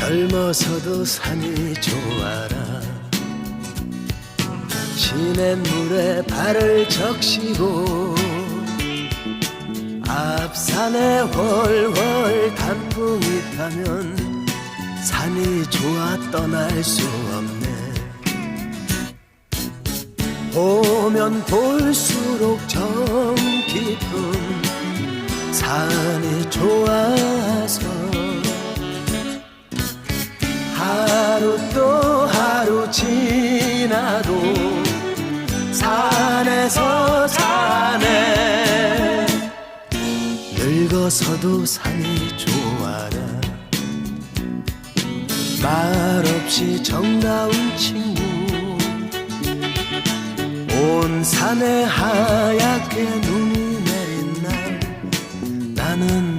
젊어서도 산이 좋아라. 시냇물에 발을 적시고 앞산에 훨훨 단풍이 타면 산이 좋아 떠날 수 없네. 보면 볼수록 정 깊은 산이 좋아 하루 또 하루 지나도 산에서 사네 늙어서도 산이 좋아라. 말없이 정다운 친구 온 산에 하얗게 눈이 내린 날 나는